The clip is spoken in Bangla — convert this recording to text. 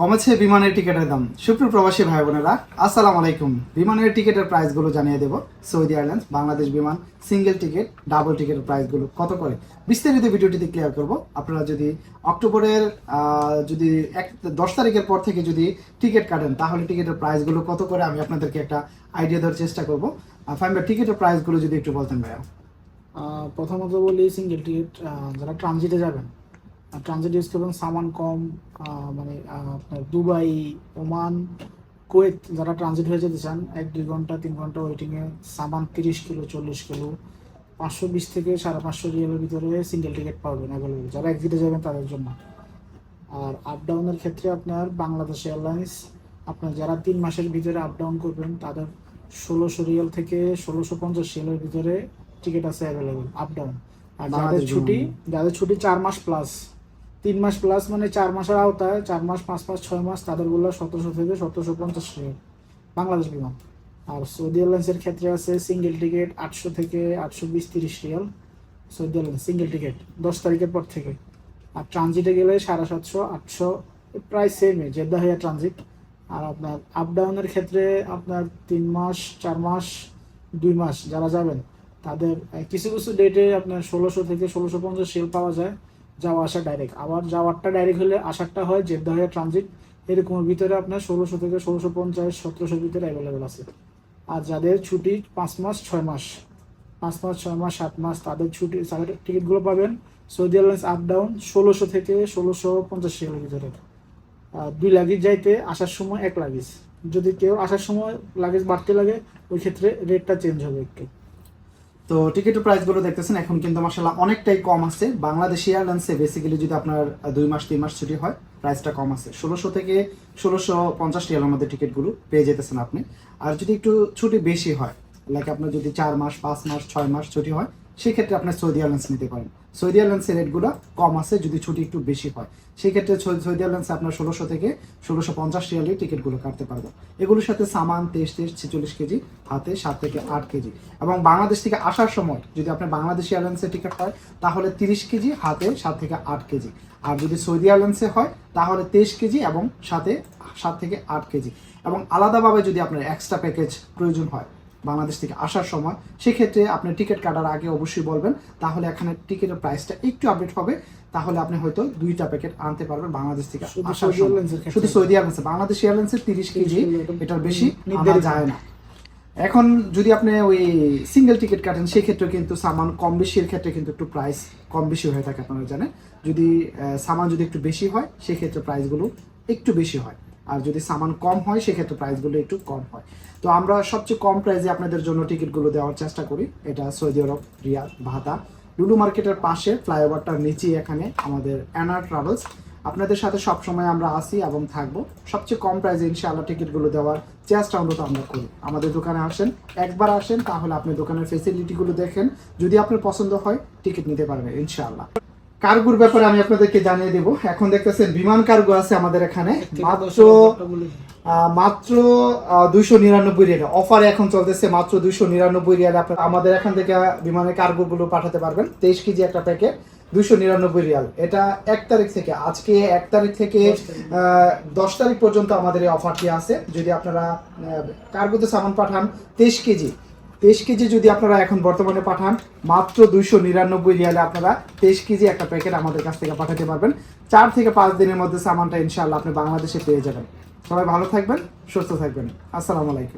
কমেছে বিমানের টিকিটের দাম। সুপ্রিয় প্রবাসী ভাই বোনেরা, আসসালামু আলাইকুম। বিমানের টিকিটের প্রাইসগুলো জানিয়ে দেব। সৌদি এয়ারলাইন্স বাংলাদেশ বিমান, সিঙ্গেল টিকিট, ডাবল টিকিটের প্রাইসগুলো কত করে? বিস্তারিত ভিডিওটিতে ক্লিয়ার করব। আপনারা যদি অক্টোবরের যদি এক, দশ তারিখের পর থেকে যদি টিকিট কাটেন, তাহলে টিকিটের প্রাইসগুলো কত করে আমি আপনাদেরকে একটা আইডিয়া দেওয়ার চেষ্টা করব। ফাইন টিকিটের প্রাইসগুলো যদি একটু বলতেন ভাইয়া। প্রথমত বলি, সিঙ্গেল টিকিট যারা ট্রানজিটে যাবেন ট্রানজিট ইউজ করবেন সামান কম মানে আপনার দুবাই ওমান কুয়েত যারা ট্রানজিট হয়ে যেতে চান এক দুই ঘণ্টা তিন ঘণ্টা ওয়েটিংয়ে সামান তিরিশ কিলো চল্লিশ কিলো পাঁচশো বিশ থেকে সাড়ে পাঁচশো রিয়েলের ভিতরে সিঙ্গেল টিকিট পাবেন অ্যাভেলেবেল যারা এক্সিটে যাবেন তাদের জন্য। আর আপ ডাউনের ক্ষেত্রে আপনার বাংলাদেশ এয়ারলাইন্স আপনার যারা তিন মাসের ভিতরে আপ ডাউন করবেন তাদের ষোলোশো রিয়াল থেকে ষোলোশো পঞ্চাশ রিয়ালের ভিতরে টিকিট আছে অ্যাভেলেবেল আপ ডাউন আর যাদের ছুটি যাদের ছুটি চার মাস প্লাস তিন মাস প্লাস মানে চার মাসের আওতায়, চার মাস, পাঁচ মাস, ছয় মাস তাদের বলল সতেরোশো থেকে সতেরোশো পঞ্চাশ রিয়াল বাংলাদেশ বিমান। আর সৌদি এয়ারলাইন্সের ক্ষেত্রে আছে সিঙ্গেল টিকিট আটশো থেকে আটশো বিশ তিরিশ Real. Saudi airlines single ticket দশ তারিখের পর থেকে। আর ট্রানজিটে গেলে সাড়ে সাতশো, আটশো প্রায় সেমই জেদ্দা হইয়া ট্রানজিট আর আপনার আপ ডাউনের ক্ষেত্রে আপনার তিন মাস, চার মাস, দুই মাস যারা যাবেন, তাদের কিছু কিছু ডেটে আপনার ষোলোশো থেকে ষোলোশো পঞ্চাশ সেল পাওয়া যায়। যাওয়া আসা ডাইরেক্ট আবার যাওয়ারটা ডাইরেক্ট হলে আসারটা হয় জেদ্দা হয়ে ট্রানজিট এরকমের ভিতরে আপনার ষোলোশো থেকে ষোলোশো পঞ্চাশ সতেরোশোর ভিতরে অ্যাভেলেবেল আছে। আর যাদের ছুটি পাঁচ মাস, ছয় মাস। পাঁচ মাস, ছয় মাস, সাত মাস, তাদের ছুটি, তাদের টিকিটগুলো পাবেন সৌদি এয়ারলাইন্স আপ ডাউন ষোলোশো থেকে ষোলোশো পঞ্চাশ রিয়ালের ভিতরে। দুই লাগেজ যাইতে আসার সময় এক লাগেজ যদি কেউ আসার সময় লাগেজ বাড়তে লাগে, ওই ক্ষেত্রে রেটটা চেঞ্জ হবে একটু। তো টিকিটের প্রাইসগুলো দেখতেছেন, এখন কিন্তু মাসাল্লাহ অনেকটাই কম আছে। বাংলাদেশ এয়ারলাইন্সে বেসিক্যালি যদি আপনার দুই মাস, তিন মাস ছুটি হয়, প্রাইসটা কম আছে। ষোলোশো থেকে ষোলোশো পঞ্চাশ টিয়ালের মধ্যে টিকিটগুলো পেয়ে যেতেছেন আপনি। আর যদি একটু ছুটি বেশি হয় লাইক আপনার যদি চার মাস, পাঁচ মাস, ছয় মাস ছুটি হয় সেক্ষেত্রে আপনার সৌদি এয়ারলাইন্স নিতে পারেন। সৌদি এয়ারলাইন্সের রেটগুলো কম আছে, যদি ছুটি একটু বেশি হয়। সেক্ষেত্রে সৌদি এয়ারলাইন্সে আপনার ষোলোশো থেকে ষোলোশো পঞ্চাশ রিয়ালের টিকিটগুলো কাটতে পারবেন। এগুলোর সাথে সামান, তেইশ তেইশ, ছেচল্লিশ কেজি, হাতে সাত থেকে আট কেজি। এবং বাংলাদেশ থেকে আসার সময় যদি আপনার বাংলাদেশ এয়ারলাইন্সের টিকিট হয়, তাহলে তিরিশ কেজি, হাতে সাত থেকে আট কেজি। আর যদি সৌদি এয়ারলাইন্সে হয়, তাহলে তেইশ কেজি এবং সাথে সাত থেকে আট কেজি। এবং আলাদাভাবে যদি আপনার এক্সট্রা প্যাকেজ প্রয়োজন হয় বাংলাদেশ থেকে আসার সময় সেক্ষেত্রে আপনি টিকিট কাটার আগে অবশ্যই বলবেন তাহলে এখানে টিকিটের প্রাইসটা একটু আপডেট হবে তাহলে আপনি হয়তো দুইটা প্যাকেট আনতে পারবেন বাংলাদেশ থেকে আসার সময়। শুধু সৌদি এয়ারলাইন্সে বাংলাদেশ এয়ারলাইন্সের তিরিশ কেজি এটার বেশি নির্ধারিত। যায় না এখন যদি আপনি ওই সিঙ্গেল টিকিট কাটেন সেক্ষেত্রে কিন্তু সামান কম বেশির ক্ষেত্রে কিন্তু একটু প্রাইস কম বেশি হয়ে থাকে আপনারা জানেন যদি সামান যদি একটু বেশি হয় সেক্ষেত্রে প্রাইসগুলো একটু বেশি হয় আর যদি সামান কম হয়, সেক্ষেত্রে প্রাইসগুলো একটু কম হয়। তো আমরা সবচেয়ে কম প্রাইসে আপনাদের জন্য টিকিটগুলো দেওয়ার চেষ্টা করি। এটা সৌদি আরব, রিয়াদ, ভাতা। লুলু মার্কেটের পাশে, ফ্লাইওভারটার নিচেই এখানে আমাদের অ্যানার ট্রাভেলস আপনাদের সাথে সব সময় আমরা আসি এবং থাকব। সবচেয়ে কম প্রাইসে ইনশাআল্লাহ টিকিটগুলো দেওয়ার চেষ্টা অন্তত আমরা করি। আমাদের দোকানে আসেন, একবার আসেন, তাহলে আপনি দোকানের ফেসিলিটিগুলো দেখেন। যদি আপনার পছন্দ হয় টিকিট নিতে পারবেন, ইনশাআল্লাহ। কার্গুর ব্যাপারে আমি আপনাদেরকে জানিয়ে দেব। এখন দেখতেছেন বিমান কার্গো আছে আমাদের এখানে। মাত্র মাত্র দুইশো নিরানব্বই রিয়াল। অফার এখন চলতেছে মাত্র দুইশো নিরানব্বই রিয়াল। আপনার আমাদের এখান থেকে বিমানের কার্গো গুলো পাঠাতে পারবেন। তেইশ কেজি একটা প্যাকেট দুইশো নিরানব্বই রিয়াল। এটা এক তারিখ থেকে আজকে এক তারিখ থেকে আহ, দশ তারিখ পর্যন্ত আমাদের এই অফারটি আছে। যদি আপনারা কার্গোতে সামান পাঠান তেইশ কেজি। তেইশ কেজি যদি আপনারা এখন বর্তমানে পাঠান, মাত্র দুইশো নিরানব্বই রিয়ালে আপনারা তেইশ কেজি একটা প্যাকেট আমাদের কাছ থেকে পাঠাতে পারবেন। চার থেকে পাঁচ দিনের মধ্যে সামানটা ইনশাআল্লাহ আপনি বাংলাদেশে পেয়ে যাবেন। সবাই ভালো থাকবেন, সুস্থ থাকবেন। আসসালামু আলাইকুম।